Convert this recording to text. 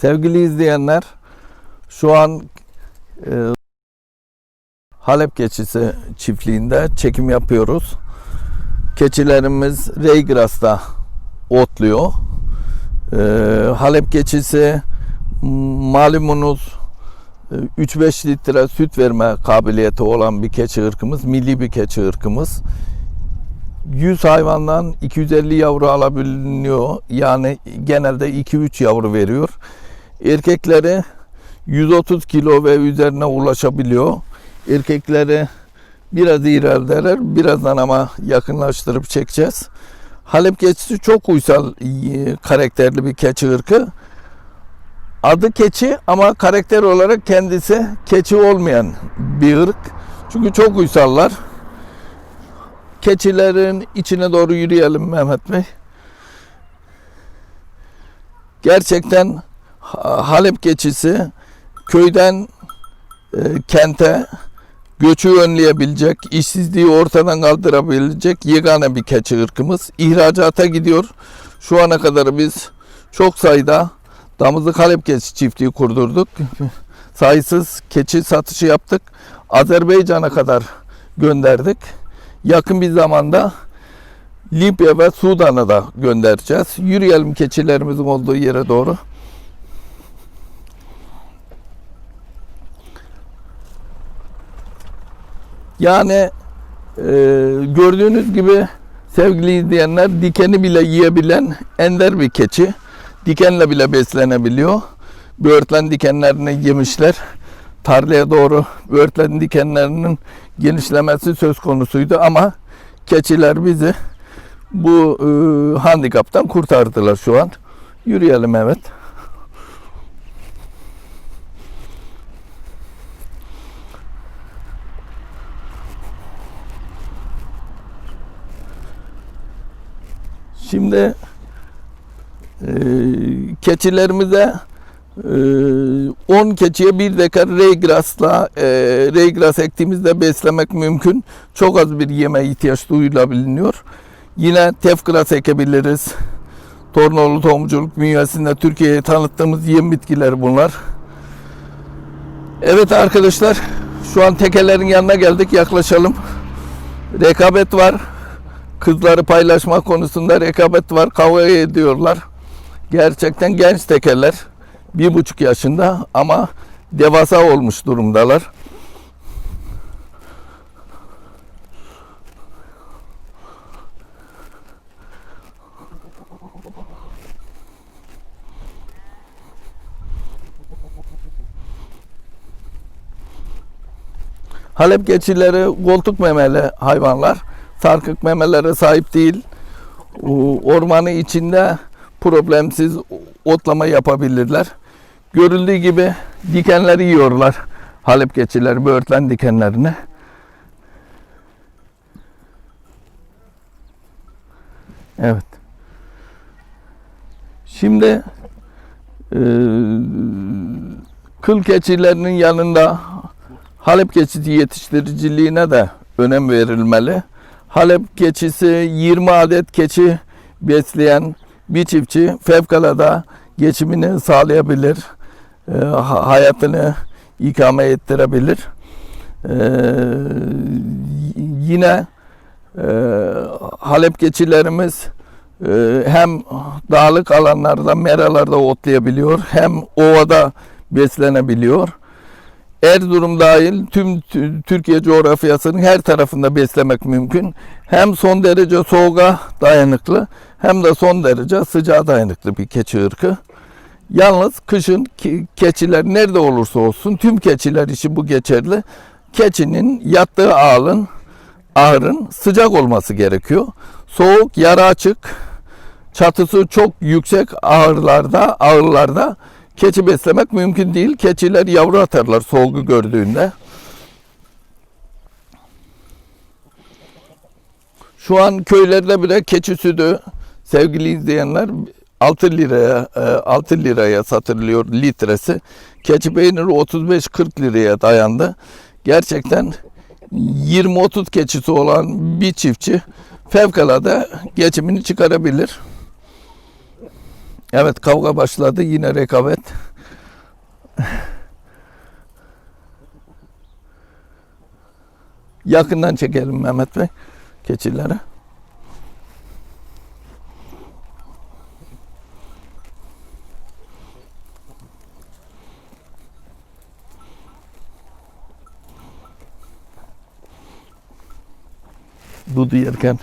Sevgili izleyenler, şu an e, Halep keçisi çiftliğinde çekim yapıyoruz. Keçilerimiz Reygras'ta otluyor. E, Halep keçisi malumunuz e, 3-5 litre süt verme kabiliyeti olan bir keçi ırkımız, milli bir keçi ırkımız. 100 hayvandan 250 yavru alabiliyor. Yani genelde 2-3 yavru veriyor. Erkekleri 130 kilo ve üzerine ulaşabiliyor. Erkekleri biraz ilerler. Birazdan ama yakınlaştırıp çekeceğiz. Halep keçisi çok uysal e, karakterli bir keçi ırkı. Adı keçi ama karakter olarak kendisi keçi olmayan bir ırk. Çünkü çok uysallar. Keçilerin içine doğru yürüyelim Mehmet Bey. Gerçekten Halep keçisi köyden e, kente göçü önleyebilecek, işsizliği ortadan kaldırabilecek yegane bir keçi ırkımız. İhracata gidiyor. Şu ana kadar biz çok sayıda damızlık Halep keçi çiftliği kurdurduk. Sayısız keçi satışı yaptık. Azerbaycan'a kadar gönderdik. Yakın bir zamanda Libya ve Sudan'a da göndereceğiz. Yürüyelim keçilerimizin olduğu yere doğru. Yani e, gördüğünüz gibi sevgili izleyenler dikeni bile yiyebilen ender bir keçi. Dikenle bile beslenebiliyor. Böğürtlen dikenlerini yemişler. Tarlaya doğru böğürtlen dikenlerinin genişlemesi söz konusuydu ama keçiler bizi bu e, handikaptan kurtardılar şu an. Yürüyelim evet. Şimdi e, keçilerimize e, 10 keçiye bir dekar reygrasla e, reygras ektiğimizde beslemek mümkün. Çok az bir yeme ihtiyaç duyulabiliyor. Yine tefgras ekebiliriz. Tornolu tohumculuk bünyesinde Türkiye'ye tanıttığımız yem bitkiler bunlar. Evet arkadaşlar şu an tekelerin yanına geldik yaklaşalım. Rekabet var. Kızları paylaşma konusunda rekabet var. Kavga ediyorlar. Gerçekten genç tekeller. Bir buçuk yaşında ama devasa olmuş durumdalar. Halep keçileri koltuk memeli hayvanlar. Sarkık memelere sahip değil. Ormanı içinde problemsiz otlama yapabilirler. Görüldüğü gibi dikenleri yiyorlar. Halep keçileri böğürtlen dikenlerini. Evet. Şimdi eee kıl keçilerinin yanında Halep keçisi yetiştiriciliğine de önem verilmeli. Halep keçisi 20 adet keçi besleyen bir çiftçi fevkalade geçimini sağlayabilir. Ha- hayatını ikame ettirebilir. Y- yine eee, Halep keçilerimiz eee, hem dağlık alanlarda, meralarda otlayabiliyor, hem ovada beslenebiliyor. Erzurum dahil tüm tü- Türkiye coğrafyasının her tarafında beslemek mümkün. Hem son derece soğuğa dayanıklı hem de son derece sıcağa dayanıklı bir keçi ırkı. Yalnız kışın keçiler nerede olursa olsun tüm keçiler için bu geçerli. Keçinin yattığı ağın, ahırın sıcak olması gerekiyor. Soğuk, yara açık, çatısı çok yüksek ahırlarda, ağırlarda keçi beslemek mümkün değil. Keçiler yavru atarlar soğuğu gördüğünde. Şu an köylerde bile keçi sütü sevgili izleyenler 6 liraya e, 6 liraya satılıyor litresi. Keçi peyniri 35-40 liraya dayandı. Gerçekten 20-30 keçisi olan bir çiftçi fevkalade geçimini çıkarabilir. Evet kavga başladı yine rekabet. Yakından çekelim Mehmet Bey keçileri. Dudu yerken.